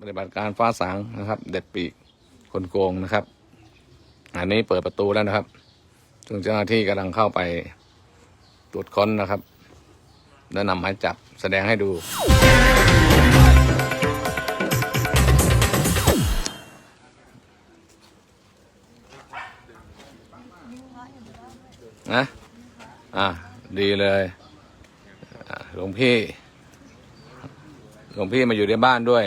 ปฏิบัติการฟ้าสางนะครับ เด็ดปีกคนโกงนะครับ อันนี้เปิดประตูแล้วนะครับซึ่งเจ้าหน้าที่กำลังเข้าไปตรวจค้นนะครับ และนำหมายจับแสดงให้ดูนะอะ ดีเลยหลวงพี่ หลวงพี่มาอยู่ในบ้านด้วย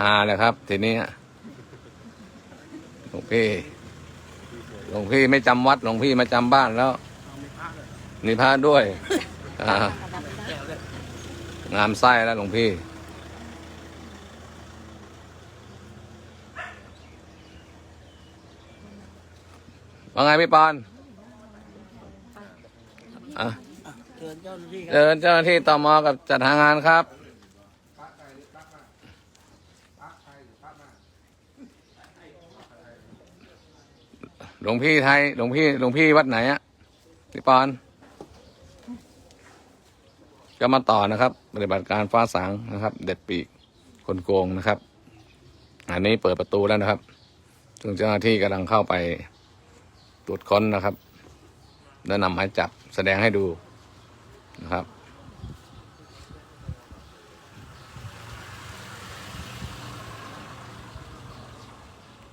ฮาเลยครับ ทีนี้หลวงพี่หลวงพี่ไม่จำวัดหลวงพี่มาจำบ้านแล้วมีพระด้วยอ่างามไส้แล้วหลวงพี่ ว่าไงพี่ปอนอะเชิญเจ้าหน้าที่ครับเดินเจ้าหน้าที่ตมกับจัดหางานครับ หลวงพี่ไทยหลวงพี่หลวงพี่วัดไหนอะพี่ปอนก็มาต่อนะครับ ปฏิบัติการฟ้าสางนะครับ เด็ดปีกคนโกงนะครับ อันนี้เปิดประตูแล้วนะครับซึ่งเจ้าหน้าที่กำลังเข้าไปตรวจค้นนะครับ และนำหมายจับแสดงให้ดูนะครับ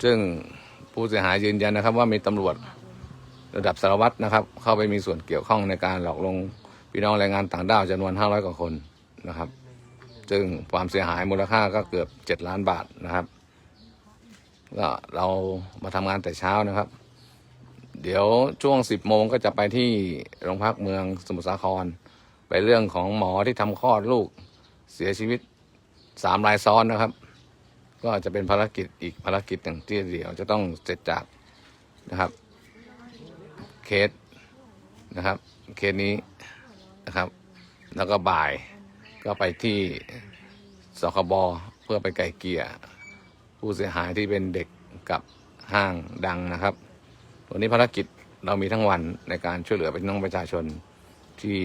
ซึ่ง ผู้เสียหายยืนยันนะครับ ว่ามีตำรวจระดับสารวัตรนะครับ เข้าไปมีส่วนเกี่ยวข้องในการหลอกลวงพี่น้องแรงงานต่างด้าวจำนวน 500 กว่าคนนะครับ ซึ่งความเสียหายมูลค่าก็เกือบ 7 ล้านบาทนะครับก็เรามาทำงานแต่เช้านะครับ เดี๋ยวช่วง 10 โมงก็จะไปที่โรงพักเมืองสมุทรสาคร ไปเรื่องของหมอที่ทำคลอดลูกเสียชีวิตสามรายซ้อนนะครับ ก็จะเป็นภารกิจอีกภารกิจหนึ่งที่เดี๋ยวจะต้องเสร็จจากนะครับ เคสนะครับ เคสนี้นะครับ แล้วก็บ่ายก็ไปที่สคบเพื่อไปไก่เกลี่ยผู้เสียหายที่เป็นเด็กกับห้างดังนะครับ วันนี้ภารกิจเรามีทั้งวันในการช่วยเหลือพี่น้องประชาชนที่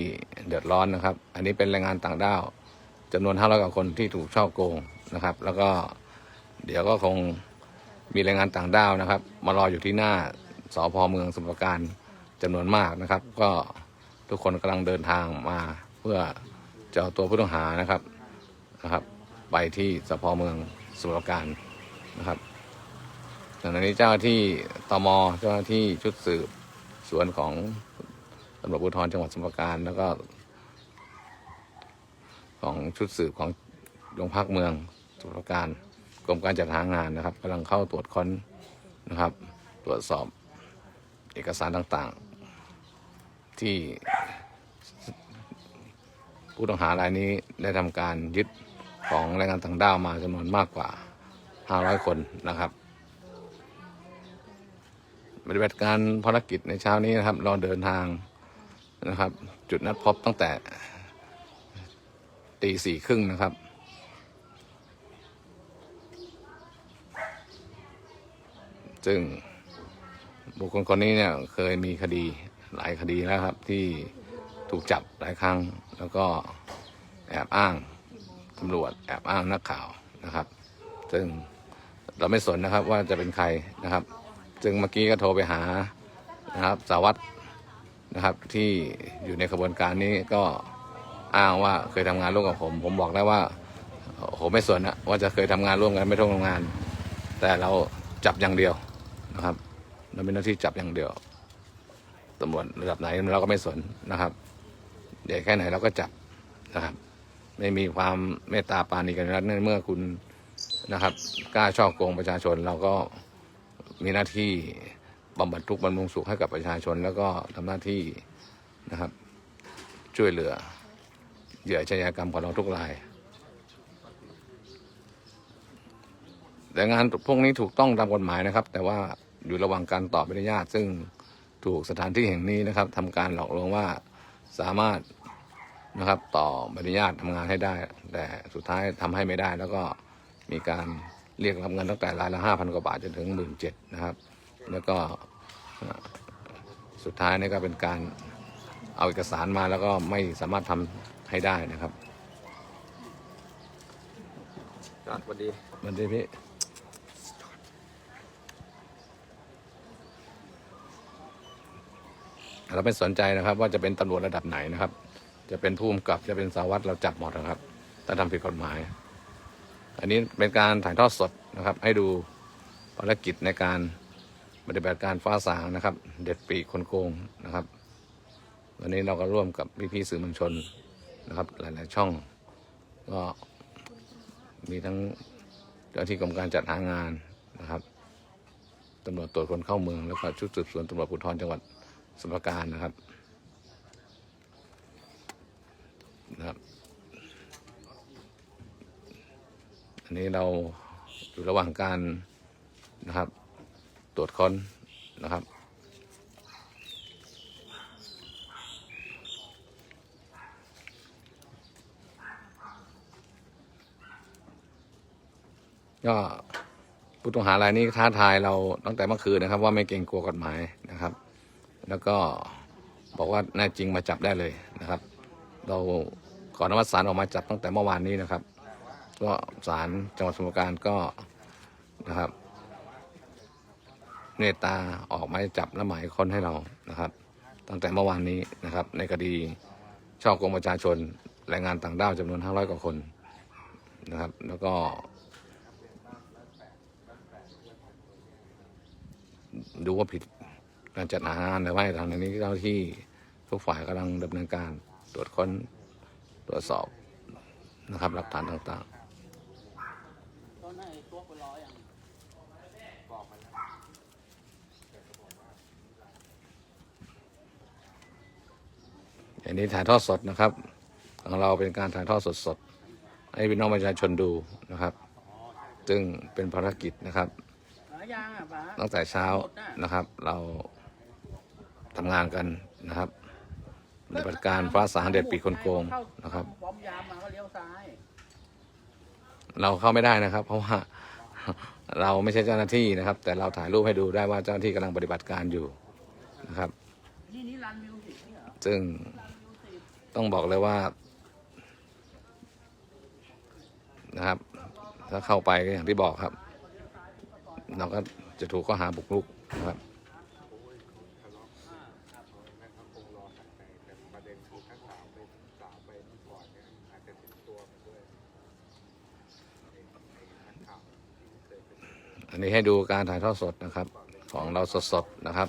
เดือดร้อนนะครับ อันนี้เป็นแรงงานต่างด้าวจำนวน500กว่าคนที่ถูกช่อโกงนะครับ แล้วก็ เดี๋ยวก็คงมีแรงงานต่างด้าวนะครับ มารออยู่ที่หน้าสพเมืองสมุทรปราการจำนวนมากนะครับ ก็ทุกคนกำลังเดินทางมาเพื่อจะเอาตัวผู้ต้องหานะครับนะครับ ไปที่สพเมืองสมุทรปราการนะครับขณะนี้เจ้าหน้าที่ตมเจ้าหน้าที่ชุดสืบสวนของตำรวจภูธรจังหวัดสมุทรปราการแล้วก็ ของชุดสืบของโรงพักเมืองสมุทรปราการ กรมการจัดหางานนะครับกำลังเข้าตรวจค้นนะครับ ตรวจสอบเอกสารต่างๆ ที่ผู้ต้องหารายนี้ได้ทำการยึดของแรงงานต่างด้าวมาจำนวนมากกว่า 500 คนนะครับปฏิบัติการภารกิจในเช้านี้นะครับ เราเดินทางนะครับ จุดนัดพบตั้งแต่ตีสี่ครึ่งนะครับ ซึ่งบุคคลคนนี้เนี่ยเคยมีคดีหลายคดีแล้วครับ ที่ถูกจับหลายครั้ง แล้วก็แอบอ้างตำรวจแอบอ้างนักข่าวนะครับ ซึ่งเราไม่สนนะครับว่าจะเป็นใครนะครับ ซึ่งเมื่อกี้ก็โทรไปหานะครับสาวัตรนะครับที่อยู่ในขบวนการนี้ก็อ้างว่าเคยทำงานร่วมกับผม ผมบอกแล้วว่าผมไม่สนนะว่าจะเคยทำงานร่วมกันไม่ต้องทำงาน แต่เราจับอย่างเดียว นะครับ เราเป็นหน้าที่จับอย่างเดียวตำรวจระดับไหนเราก็ไม่สนนะครับใหญ่แค่ไหนเราก็จับนะครับ ไม่มีความเมตตาปาณีกันนั้นเมื่อคุณนะครับกล้าช่อโกงประชาชนเราก็มีหน้าที่บำบัดทุกข์บำรุงสุขให้กับประชาชน แล้วก็ทำหน้าที่นะครับ ช่วยเหลือเหยื่อชญากรรมของเราทุกราย แต่งานพวกนี้ถูกต้องตามกฎหมายนะครับ แต่ว่า อยู่ระหว่างการตอบใบอนุญาต ซึ่งถูกสถานที่แห่งนี้นะครับทำการหลอกลวงว่าสามารถนะครับต่อใบอนุญาตทำงานให้ได้ แต่สุดท้ายทำให้ไม่ได้ แล้วก็มีการเรียกรับเงินตั้งแต่รายละห้าพันกว่าบาทจนถึงหมื่นเจ็ดนะครับ แล้วก็เอ่อสุดท้ายนี่ก็เป็นการเอาเอกสารมาแล้วก็ไม่สามารถทำให้ได้นะครับก็อะสวัสดีมันดีพี่ เราไม่สนใจนะครับ ว่าจะเป็นตำรวจระดับไหนนะครับ จะเป็นผู้กำกับจะเป็นสาวัตรเราจับหมดนะครับ ถ้าทำผิดกฎหมาย อันนี้เป็นการถ่ายทอดสดนะครับ ให้ดูภารกิจในการปฏิบัติการฟ้าสางนะครับ เด็ดปีกคนโกงนะครับวันนี้เราก็ร่วมกับพี่ๆสื่อมวลชนนะครับ หลาย ๆ ช่อง ก็มีทั้งเจ้าที่กรมการจัดหางานนะครับตำรวจตรวจคนเข้าเมืองแล้วก็ชุดสืบสวนตำรวจภูธรจังหวัด สมการนะครับนะครับ อันนี้เราอยู่ระหว่างการนะครับ ตรวจค้นนะครับก็ผู้ต้องหารายนี้ท้าทายเราตั้งแต่เมื่อคืนนะครับ ว่าไม่เกรงกลัวกฎหมาย แล้วก็บอกว่าแน่จริงมาจับได้เลยนะครับ เราขออนุมัติศาลออกมาจับตั้งแต่เมื่อวานนี้นะครับ ก็ศาลจังหวัดสมุทรปราการก็นะครับเมตตาออกหมายจับและหมายค้นให้เรานะครับ ตั้งแต่เมื่อวานนี้นะครับ ในคดีช่อกงประชาชนแรงงานต่างด้าวจำนวน 500 กว่าคนนะครับ แล้วก็ ดูว่าผิด การจัดหางานหรือไม่ทางนี้เจ้าหน้าที่ทุกฝ่ายกำลังดำเนินการตรวจค้นตรวจสอบนะครับหลักฐานต่างตอนไหนตัวคนร้อยอะๆอย่างนี้ถ่ายทอดสดนะครับ ของเราเป็นการถ่ายทอดสดสดๆให้พี่น้องประชาชนดูนะครับ ซึ่งเป็นภารกิจนะครับหายางอะป๋าตั้งแต่เช้านะครับ เรา ทำงานกันนะครับปฏิบัติการฟ้าสางเด็ดปีกคนโกงนะครับ ป้อมยามมาก็เลี้ยวซ้ายเราเข้าไม่ได้นะครับ เพราะว่าเราไม่ใช่เจ้าหน้าที่นะครับ แต่เราถ่ายรูปให้ดูได้ว่าเจ้าหน้าที่กำลังปฏิบัติการอยู่นะครับ นี่นี่รันมิวสิกนี่เหรอซึ่งต้องบอกเลยว่านะครับ ถ้าเข้าไปก็อย่างที่บอกครับ เราก็จะถูกข้อหาบุกรุกนะครับ อันนี้ให้ดูการถ่ายทอดสดนะครับ ของเราสดๆนะครับ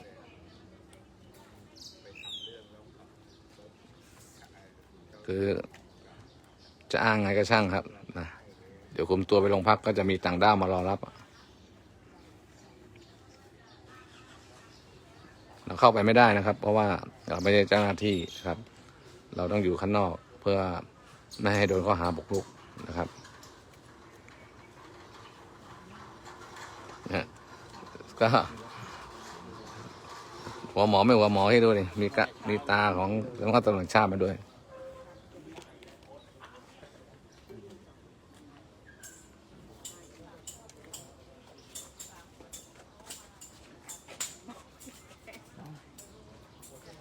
คือจะอ้างไงก็ช่างครับนะเดี๋ยวคุมตัวไปโรงพักก็จะมีต่างด้าวมารอรับ เราเข้าไปไม่ได้นะครับ เพราะว่าเราไม่ใช่เจ้าหน้าที่ครับ เราต้องอยู่ข้างนอกเพื่อไม่ให้โดนข้อหาบุกรุกนะครับนะ ก็หัวหมอไม่หัวหมอให้ดูนี่มีกะมีตาของสำนักงานตำรวจแห่งชาติมาด้วย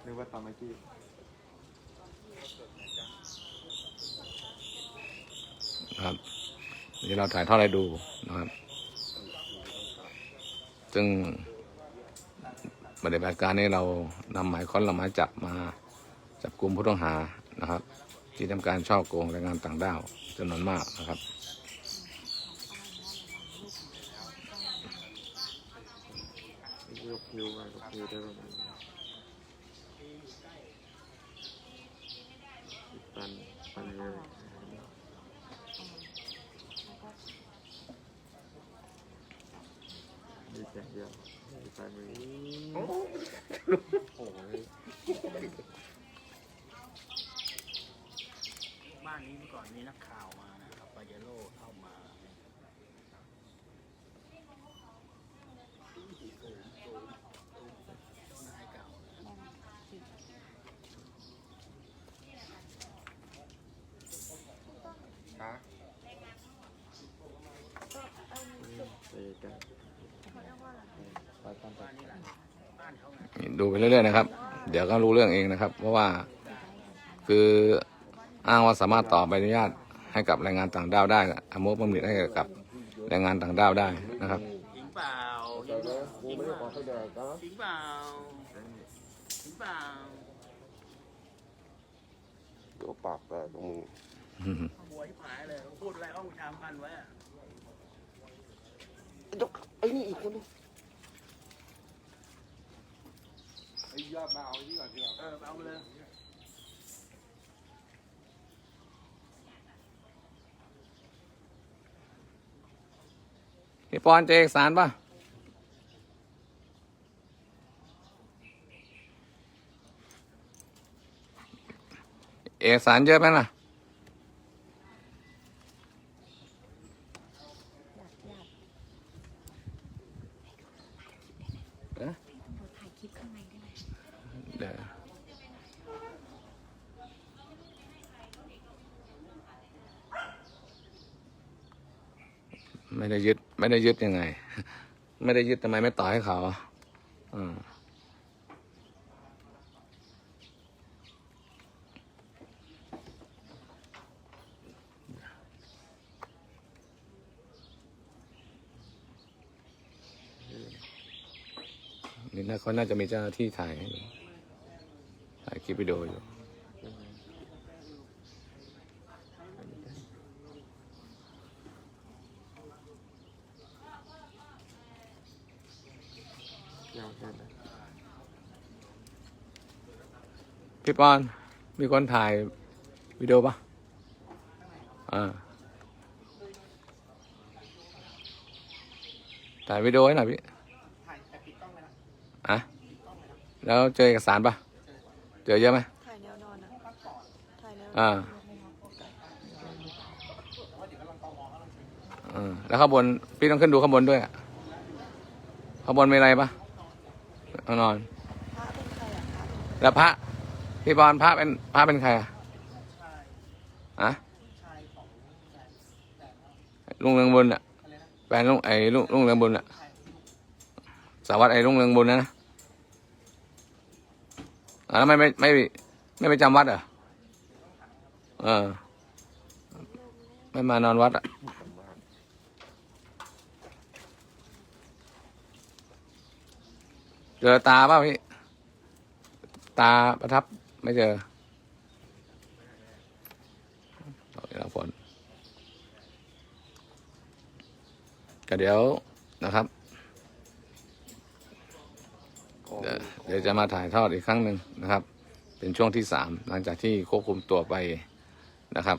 นึกว่าตอนเมื่อกี้นะครับนี่เราถ่ายทอดให้ดูนะครับ ซึ่งปฏิบัติการนี้เรานำหมายค้นเราหมายจับมาจับกลุ่มผู้ต้องหานะครับ ที่ทำการช่อโกงแรงงานต่างด้าวจำนวนมากนะครับยกคิวมายกคิวได้ประมาณปันปันเลยดีใจเดียวดีใจมือโอ้ย บ้านนี้เมื่อก่อนมีนักข่าวมานะครับปาเยโร่เข้ามาเจ้านายเก่า ช้าเตะกันไปตามไป บ้านนี้หลังบ้านเขาไง ดูไปเรื่อยๆนะครับ เดี๋ยวก็รู้เรื่องเองนะครับ เพราะว่าคืออ้างว่าสามารถต่อใบอนุญาตให้กับแรงงานต่างด้าวได้อโมบำเหน็จให้กับแรงงานต่างด้าวได้นะครับจริงเปล่าแต่นะกูไม่ได้ขอให้แดกนะจริงเปล่าจริงเปล่าเดี๋ยวปากแตกของมึงหัวที่หายเลยพูดอะไรอ้องชามพันไว้อะไอ้ยกไอ้นี่อีกคนนึงไอ้ ยอดมาเอาที่ก่อนที่ก่อนเออเอาไปเลยพี่ปอนเจอเอกสารป่ะเอกสารเยอะไหมล่ะ เอ๊ะ เราถ่ายคลิปข้างในได้ไหม เดี๋ยว ไม่ได้ยึด ไม่ได้ยึดยังไง ไม่ได้ยึดทำไมไม่ต่อให้เขาอืมนี่นะเขาน่าจะมีเจ้าหน้าที่ถ่ายให้ถ่ายคลิปวิดีโออยู่ ยาวแค่ไหน พี่ปอน มีคนถ่ายวิดีโอปะอ่า ถ่ายวิดีโอให้หน่อยพี่ถ่ายแต่ปิดกล้องไปนะอะแล้วเจอเอกสารปะเจอเยอะไหมถ่ายแนวนอนอะถ่ายแนวอ่าอืมแล้วข้างบน พี่ต้องขึ้นดูข้างบนด้วยอะข้างบนมีอะไรปะ เอานอน พระเป็นใครอะคะแล้วพระพี่ปอนพระเป็นพระเป็นใครอะอะลุงเรืองบุญอะแฟนลุงไอ้ลุงลุงเรืองบุญอะสารวัตรไอ้ลุงเรืองบุญนะนะอะแล้วไม่ไม่ไม่ไม่ไปจำวัดเหรอเออไม่มานอนวัดอะ เจอตาป่าพี่ ตาประทับไม่เจอเอาอีกแล้วฝนก็เดี๋ยวนะครับ เดี๋ยวจะมาถ่ายทอดอีกครั้งหนึ่งนะครับ เป็นช่วงที่สามหลังจากที่ควบคุมตัวไปนะครับ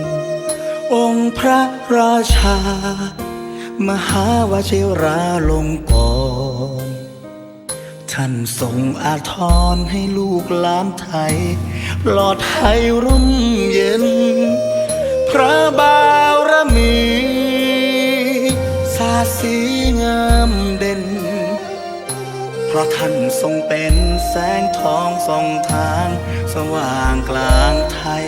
องค์พระราชา มหาวชิราลงกรท่านทรงอาทรให้ลูกหลานไทย ปลอดภัยร่มเย็น พระบารมีสาสีงามเด่น เพราะท่านทรงเป็นแสงทองส่องทาง สว่างกลางไทย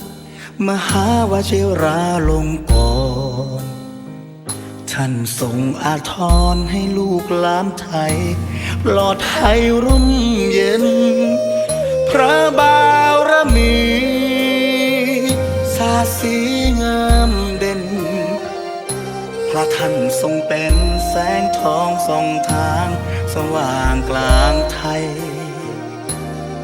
มหาวชิราลงกรณท่านทรงอาทรให้ลูกหลานไทย ปลอดภัยร่มเย็น พระบารมีสาสีงามเด่น พระท่านทรงเป็นแสงทองส่องทาง สว่างกลางไทย